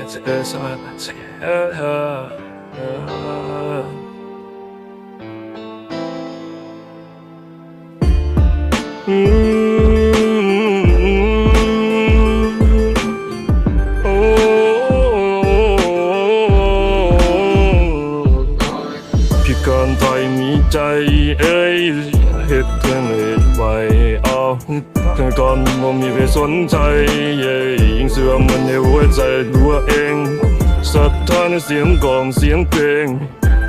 silence, the silence. Uh, uh, uh. การไทยมีใจเอ้ยเฮ็ดเพื่อนเฮ็ดไว้เอาแต่ก่อนบ่มีใครสนใจเย้ยิ่งเสื่อมมันในหัวใจตัวเองศรัทธาในเสียงกองเสียงเพลง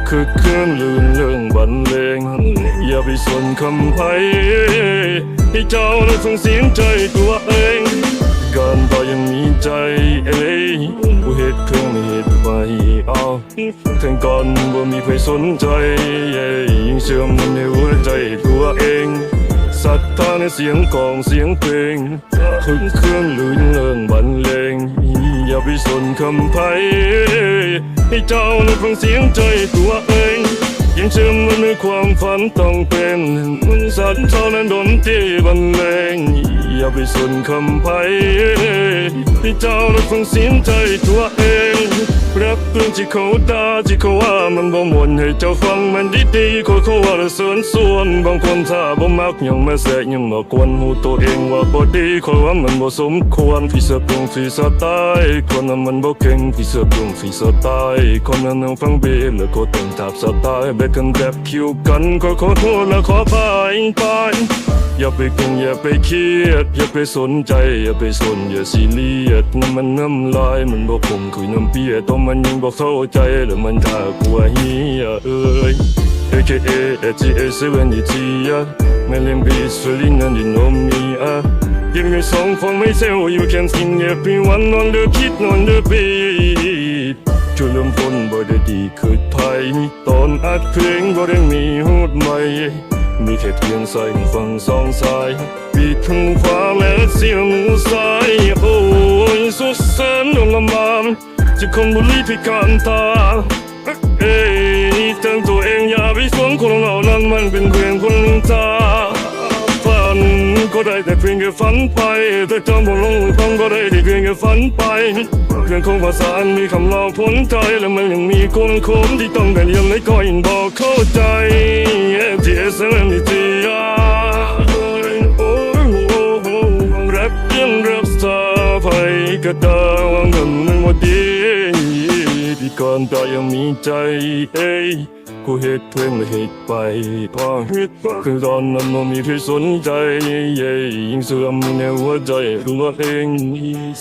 คือคืนลื่นเรื่องบรรเลง อย่าไปสนคำไพ่ให้เจ้านั้นฟังเสียงใจตัวเอง เอาถึงก่อนบ่ามีใครสนใจเย้ยิ่งเชื่อมันในหัวใจตัวเองศรัทธาในเสียงกลองเสียงเพลงคือเครื่องลื่นเรื่องบรรเลง อย่าไปสนคำไพ่ให้เจ้านั้นฟังเสียงใจตัวเองยังเชื่อมันในความฝันต้องเป็นมันสัตว์เท่านั้นดนตรีบรรเลง อย่าไปสนคำไพ่ให้เจ้านั้นฟังเสียงใจตัวเอง รักเรื่องที่เขาด่าที่เขาว่ามันบ่มวนให้เจ้าฟังมันดีๆคนเขาว่าละเสริญส่วนบางคนถ้าบ่มักยังมาแสะยังมากวนหูตัวเองว่าบ่ดีคอยว่ามันบ่สมควรพี่เสือปรุงพี่เสือตายคนนั้นมันบ่เก่งพี่เสือปรุงพี่เสือตายคนนั้นนั่งฟังเบสแล้วก็ต้องทับสไตล์เบ็ดกันแบบคิวกันขอขอโทษและขอพายไปอย่าไปกังอย่าไปเครียดอย่าไปสนใจอย่าไปสนอย่าซีเรียสน้ำมันน้ำลายมันบ่คงคุยน้ำเปียต้องมันยังบ่เข้าใจแล้วมันถ้ากลัวเฮียเอ้ย AKA ATA 7 yeah Million beats filling and you know me ah Give me song for myself you can sing everyone on the kid on the beat ช่วยเริ่มต้นบ่ได้ดีคือไทยตอนอัดเพลงบ่ได้มีฮูดใหม่มีแค่เพียงใส่ฟังสองสายปีทั้งขวาและเสียงหูซ้ายโอ้ยสุดแสนดงละม จะคงบุรีพิการตา เอ้ยตั้งตัวเองอย่าไปสวมคนเหล่านั้นมันเป็นเพียงคนตาฝันก็ได้แต่เพียงแค่ฝันไปแต่จำบ่ลงฟังก็ได้แต่เพียงแค่ฝันไปเพียงคงภาษามีคำเล่าพ้นใจและมันยังมีคนคมที่ต้องการยังไม่ก็ยังบอกเข้าใจที่เอสเอ็มที่ยาโอ้ยโอ้โหรักยังรักษาไปก็ได้ว่าเงินมันว่าดี ก่อนก็ยังมีใจเอ้ยกูเหตุเพลงและเหตุไปพราะเหตุคือตอนนั้นมันมีใครสนใจเย้ยิ่งเสื่อมในหัวใจตัวเอง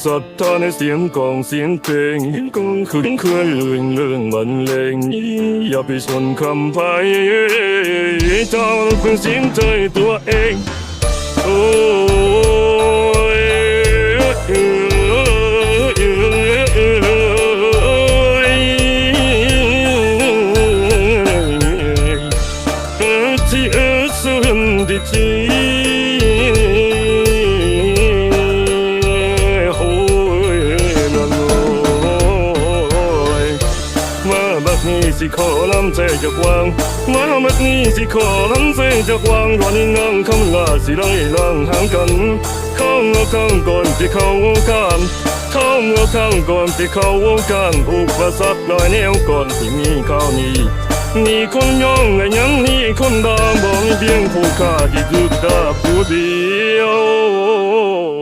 ศรัทธาในเสียงกลองเสียงเพลงก็คือเคลื่อนเรื่องเรื่องบรรเลงอย่าไปสนคำไพ่เจ้าเป็นเสียงใจตัวเองโอ้ย นี้สิขอลำใจจากวางมาบัดนี้สิขอลำใจจากวางรอนี่นั่งคำลาสิไล่ล่างห่างกันเข้าเงาข้างก่อนที่เข้าวงการเข้าเงาข้างก่อนที่เข้าวงการอุปสรรคลอยแนวก่อนที่มีข้าวนี้ นี่คนย่องและยังนี่คนดาบอกมีเพียงผู้ข้าที่ถูกดาผู้เดียว